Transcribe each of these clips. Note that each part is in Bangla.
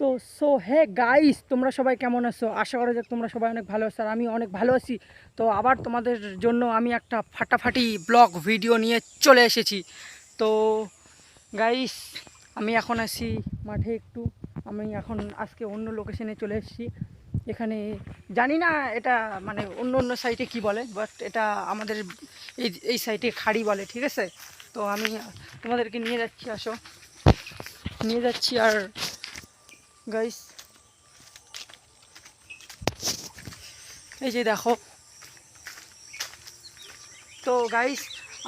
তো সো হে গাইস তোমরা সবাই কেমন আছো? আশা করা যাক তোমরা সবাই অনেক ভালো আছো আর আমি অনেক ভালো আছি। তো, আবার তোমাদের জন্য আমি একটা ফাটাফাটি ব্লগ ভিডিও নিয়ে চলে এসেছি। তো গাইস আমি এখন আছি মাঠে একটু। আমি এখন আজকে অন্য লোকেশনে চলে এসেছি। এখানে জানি না এটা মানে অন্য অন্য সাইটে কি বলে বাট এটা আমাদের এই এই সাইটে খাড়ি বলে, ঠিক আছে? তো, আমি তোমাদেরকে নিয়ে যাচ্ছি, আসো। নিয়ে যাচ্ছি আর গাইস। এই যে দেখো। তো গাইস,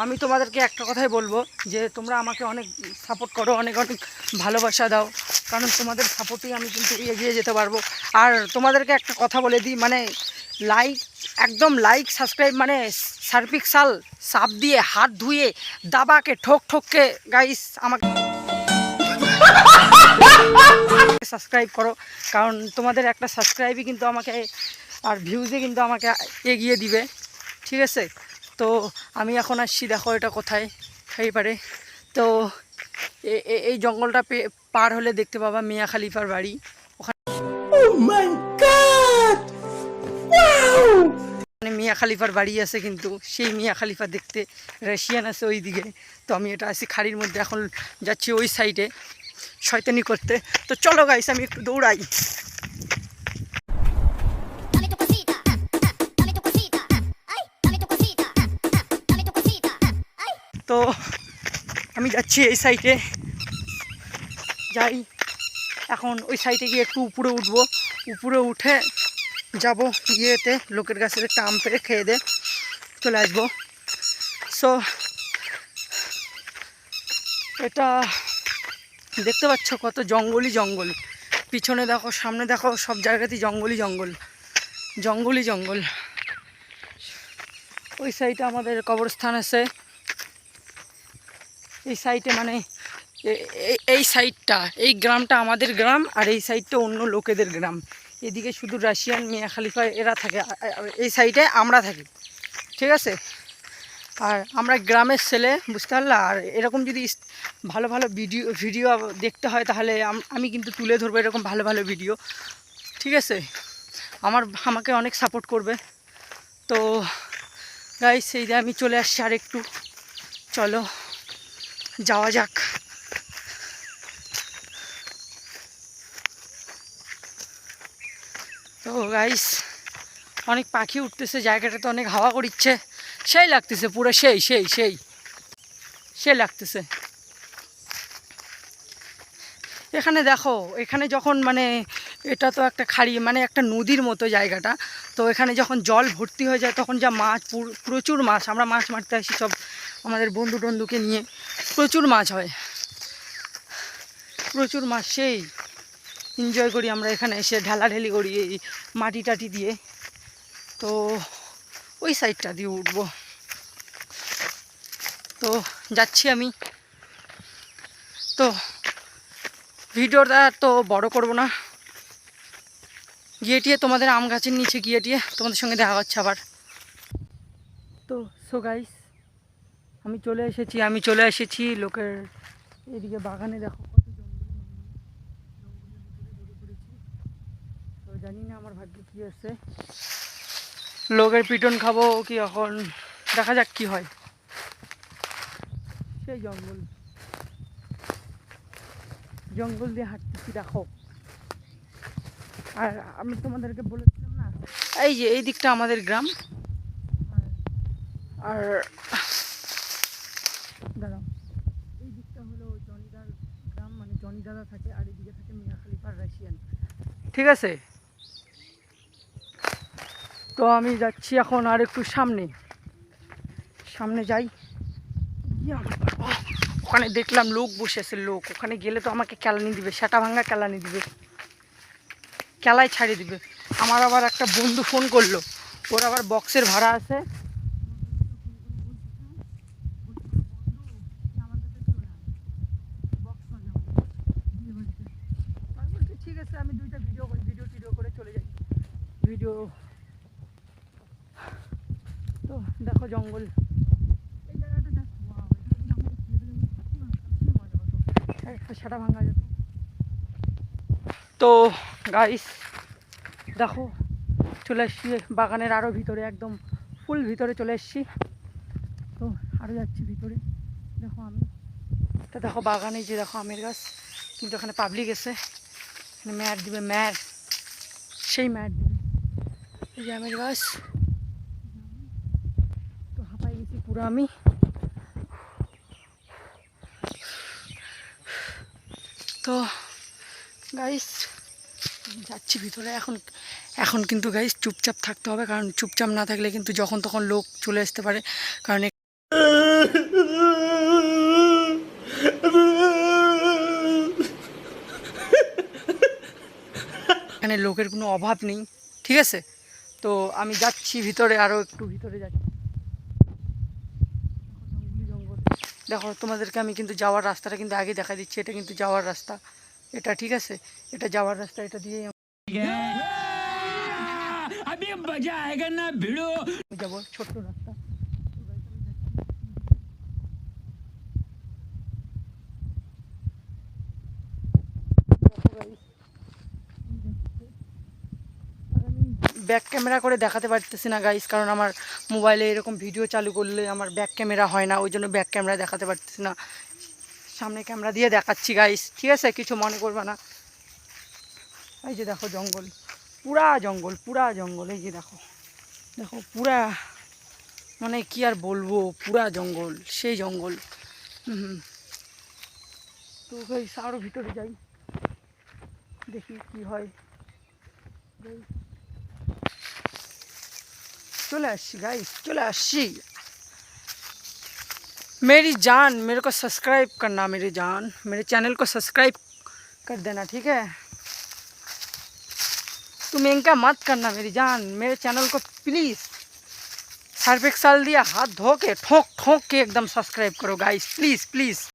আমি তোমাদেরকে একটা কথাই বলব যে তোমরা আমাকে অনেক সাপোর্ট করো, অনেক অনেক ভালোবাসা দাও। কারণ তোমাদের সাপোর্টেই আমি কিন্তু এগিয়ে যেতে পারব। আর তোমাদেরকে একটা কথা বলে দিই মানে লাইক একদম লাইক সাবস্ক্রাইব মানে সার্ফিক সাল, সাপ দিয়ে হাত ধুয়ে দাবাকে, ঠোক, ঠোককে, গাইস, আমাকে সাবস্ক্রাইব করো কারণ তোমাদের একটা সাবস্ক্রাইবই কিন্তু আমাকে আর ভিউজে কিন্তু আমাকে এগিয়ে দিবে ঠিক আছে? তো আমি এখন আসছি দেখো এটা কোথায় এই পারে তো এই জঙ্গলটা পার হলে দেখতে পাবা মিয়া খালিফার বাড়ি। ওখানে মিয়া খালিফার বাড়ি আছে কিন্তু সেই মিয়া খালিফা দেখতে রাশিয়ান আছে ওই দিকে তো আমি এটা আছি খাড়ির মধ্যে এখন যাচ্ছি ওই সাইডে শয়তানি করতে। তো চলো গাইস আমি একটু দৌড়াই. তো আমি যাচ্ছি এই সাইডে যাই, এখন ওই সাইডে গিয়ে একটু উপরে উঠবো। উপরে উঠে যাব ইয়েতে, লোকের কাছে একটা আম পেড়ে খেয়ে দে চলে আসব। সো এটা দেখতে পাচ্ছ কত জঙ্গলই জঙ্গল। পিছনে দেখো, সামনে দেখো, সব জায়গাতেই জঙ্গলই জঙ্গল। জঙ্গলই জঙ্গল। ওই সাইডে আমাদের কবরস্থান আছে। এই সাইডে মানে এই সাইডটা এই গ্রামটা আমাদের গ্রাম আর এই সাইডটা অন্য লোকেদের গ্রাম। এদিকে শুধু রাশিয়ান মিয়া খালিফা এরা থাকে এই সাইডে আমরা থাকি। ঠিক আছে? আর আমরা গ্রামের ছেলে, বুঝতে পারলা? আর এরকম যদি ভালো ভালো ভিডিও ভিডিও দেখতে হয় তাহলে আমি কিন্তু তুলে ধরবো এরকম ভালো ভালো ভিডিও। ঠিক আছে? আমার, আমাকে অনেক সাপোর্ট করবে। তো গাইস সেই যে আমি চলে আসছি আর একটু চলো, যাওয়া যাক। তো গাইস অনেক পাখি উঠতেছে, জায়গাটা তো অনেক হাওয়া করিচ্ছে। সেই লাগতেছে পুরো, সেই সেই সেই। সে লাগতেছে। এখানে দেখো, এখানে যখন মানে এটা তো একটা খাড়ি মানে একটা নদীর মতো জায়গাটা। তো এখানে যখন জল ভর্তি হয়ে যায়, তখন যা মাছ, পুর- প্রচুর মাছ, আমরা মাছ মারতে আসি সব আমাদের বন্ধু টন্ধুকে নিয়ে, প্রচুর মাছ হয়। প্রচুর মাছ, সেই। এনজয় করি আমরা এখানে এসে, ঢেলাঢেলি করি এই মাটি টাটি দিয়ে। তো ওই সাইডটা দিয়ে উঠবো। তো যাচ্ছি আমি। তো ভিডিওটা তো বড় করব না। গিয়ে টিয়ে তোমাদের আম গাছের নিচে গিয়ে টিয়ে তোমাদের সঙ্গে দেখা হচ্ছে আবার। তো সো গাইস আমি চলে এসেছি, আমি চলে এসেছি লোকের এদিকে বাগানে দেখো কত জানি না আমার ভাগ্যে কী আছে লোকের পিটন খাব কি এখন? দেখা যাক কি হয়। সেই জঙ্গল। জঙ্গল দিয়ে হাঁটতেছি, দেখো। আর আমি তোমাদেরকে বলেছিলাম না, এই যে এই দিকটা আমাদের গ্রাম। আর- দাঁড়াও। এই দিকটা হলো জনিদার গ্রাম মানে জনি দাদা থাকে, আর এদিকে থাকে মিয়া খালিফার রাশিয়ান। ঠিক আছে? তো আমি যাচ্ছি এখন আর একটু সামনে। সামনে যাই। ওখানে দেখলাম লোক বসে আছে, লোক। ওখানে গেলে তো আমাকে কেলানি দিবে, সেটা ভাঙা কেলানি দিবে। কেলায় ছাড়িয়ে দিবে। আমার আবার একটা বন্ধু ফোন করল। ওর আবার বক্সের ভাড়া আছে। ঠিক আছে, আমি দুইটা ভিডিও করি ভিডিও টিডিও করে চলে যাই। ভিডিও তো দেখো জঙ্গল এই জায়গাটা just wow, এখানে যদি আমাদের ছেলেদের জন্য থাকতো না, তাহলে কি মজা হতো। একটা সেটা ভাঙা যেত। তো গাইস দেখো, চলে এসছি বাগানের আরও ভিতরে, একদম ফুল ভিতরে চলে এসছি। তো আরও যাচ্ছি ভিতরে। দেখো আমি। তো দেখো বাগানে যে দেখো আমের গাছ, কিন্তু এখানে পাবলিক এসে এখানে ম্যাট দিবে, ম্যাট। সেই ম্যাট দিবে। এই যে আমের গাছ তো হাঁপাই গেছি পুরো আমি। তো গাইস যাচ্ছি ভিতরে। এখন এখন কিন্তু গাইস চুপচাপ থাকতে হবে, কারণ চুপচাপ না থাকলে কিন্তু যখন তখন লোক চলে আসতে পারে। কারণ এখানে লোকের কোনো অভাব নেই, ঠিক আছে? তো আমি যাচ্ছি ভিতরে আরও একটু ভিতরে যাচ্ছি জঙ্গলি জঙ্গল দেখো তোমাদেরকে আমি কিন্তু যাওয়ার রাস্তাটা কিন্তু আগে দেখা দিচ্ছি। এটা কিন্তু যাওয়ার রাস্তা। এটা ঠিক আছে? এটা যাওয়ার রাস্তা এটা দিয়ে যাব ছোট্ট রাস্তা। ব্যাক ক্যামেরা করে দেখাতে পারতেছি না গাইস কারণ আমার মোবাইলে এরকম ভিডিও চালু করলে আমার ব্যাক ক্যামেরা হয় না, ওই জন্য ব্যাক ক্যামেরা দেখাতে পারতেছি না। সামনে ক্যামেরা দিয়ে দেখাচ্ছি গাইস ঠিক আছে? কিছু মনে করবে না। এই যে দেখো জঙ্গল, পুরা জঙ্গল পুরা জঙ্গল, এই যে দেখো। দেখো, পুরা মানে কি আর বলব, পুরা জঙ্গল, সেই জঙ্গল। তো গাইস আরও ভিতরে যাই, দেখি কি হয়। চলে আসছি গাইস চলে আসছি मेरी जान मेरे को सब्सक्राइब करना मेरी जान मेरे चैनल को सब्सक्राइब कर देना ठीक है तुम इनका मत करना मेरी जान मेरे चैनल को प्लीज़ सर्फ एक्सल दिया हाथ धो के ठोक ठोक के एकदम सब्सक्राइब करो गाइस प्लीज़ प्लीज़